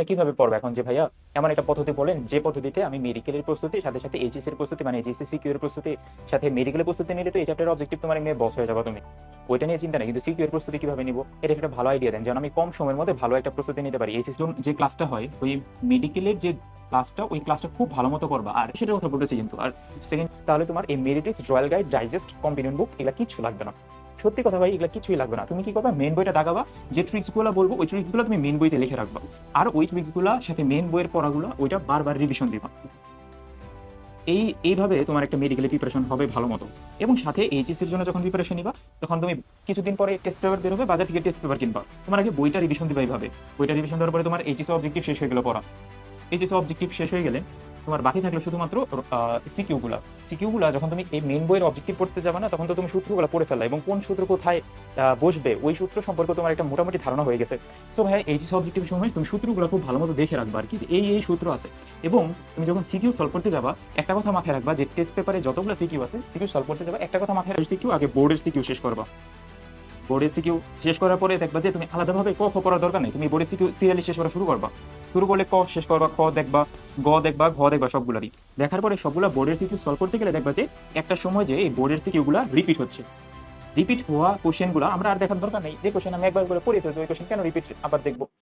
প্রস্তুতিটা কীভাবে পড়ব এখন? যে ভাইয়া এমন একটা পদ্ধতি বলেন, যে পদ্ধতিতে আমি মেডিকেলের প্রস্তুতি, সাথে সাথে এইচএস এর প্রস্তুতি মানে এইচএসসি সিকিউ এর প্রস্তুতি, সাথে মেডিকেলের প্রস্তুতি নিলে তো এই চ্যাপ্টারের অবজেক্টিভ তোমার এমনি বস হয়ে যাবে তুমি। ওইটা নিয়ে চিন্তা নেই, কিন্তু সিকিউ এর প্রস্তুতি কীভাবে নিব? এটা একটা ভালো আইডিয়া দেন। যেন আমি কম সময়ের মধ্যে ভালো একটা প্রস্তুতি নিতে পারি। এইচএস যে ক্লাসটা হয়, ওই মেডিকেলের যে ক্লাসটা ওই ক্লাসটা খুব ভালো মতো করবা। আর সেটার কথা বলতেছি কিন্তু, আর সেকেন্ড তাহলে তোমার এই মেরিটিক্স royal guide digest companion book এগুলা কিছু লাগবে না। সত্যি কথা ভাই, এগুলা কিছুই লাগবে না। তুমি কি করবে? মেন বইটা দাগাবা, যে ট্রিক্সগুলো বলব, ওই ট্রিক্সগুলো তুমি মেন বইতে লিখে রাখবা। আর ওই ট্রিক্সগুলো সাথে মেন বইয়ের পড়াগুলো, ওইটা বারবার রিভিশন দিবা। এই, এইভাবে তোমার একটা মেডিকেল প্রিপারেশন হবে ভালো মতো। এবং সাথে এইচএস এর জন্য যখন প্রিপারেশন নিবা, তখন তুমি কিছুদিন পরে টেস্ট পেপার বেরোবে বাজার থেকে টেস্ট পেপার কিনবা। তোমার আগে বইটা রিভিশন দিবা এইভাবে। বইটা রিভিশন দেওয়ার পরে তোমার এইচএস অবজেক্টিভ শেষ হয়ে গেল পড়া। এইচএস অবজেক্টিভ শেষ হয়ে গেলে তোমার বাকি থাকল শুধুমাত্র সিকিউ গুলা সিকিউ গুলা যখন তুমি এই মেন বইয়ের অবজেক্টিভ পড়তে যাবে না, তখন তো তুমি সূত্রগুলো পড়ে ফেলা এবং কোন সূত্র কোথায় বসবে, ওই সূত্র সম্পর্কে তোমার একটা মোটামুটি ধারণা হয়ে গেছে। সো ভাই এইচএস অবজেক্টিভ সময় তুমি সূত্রগুলো খুব ভালো মতো দেখে রাখবা আর কি এই এই সূত্র আছে। এবং তুমি যখন সিকিউ সলভ করতে যাবা, একটা কথা মাথায় রাখবা যে টেস্ট পেপারে যতগুলো সিকিউ আছে সিকিউ সলভ করতে যাবা, একটা কথা মাথায় সিকিউ আগে বোর্ডের সিকিউ শেষ করবা। বোর্ডের সিকিউ শেষ করার পরে দেখবা যে তুমি আলাদাভাবে ক পড়ার দরকার নেই, তুমি বোর্ডের সিকিউ সিরিয়ালি শেষ করা শুরু করবা। শুরু করলে ক, শেষ করবা খ দেখবা, গ দেখবা, ঘ দেখবা, সবগুলারই। দেখার পরে সবগুলা বোর্ডের সিকিউ সলভ করতে গেলে দেখবা যে একটা সময় যে এই বোর্ডের সিকিউগুলা রিপিট হচ্ছে। রিপিট হওয়া কোশ্চেনগুলো আমরা আর দেখার দরকার নেই। যে কোশ্চেন আমি একবার করে পড়ে ফেলছি, ওই কোশ্চেন কেন রিপিট আবার দেখব?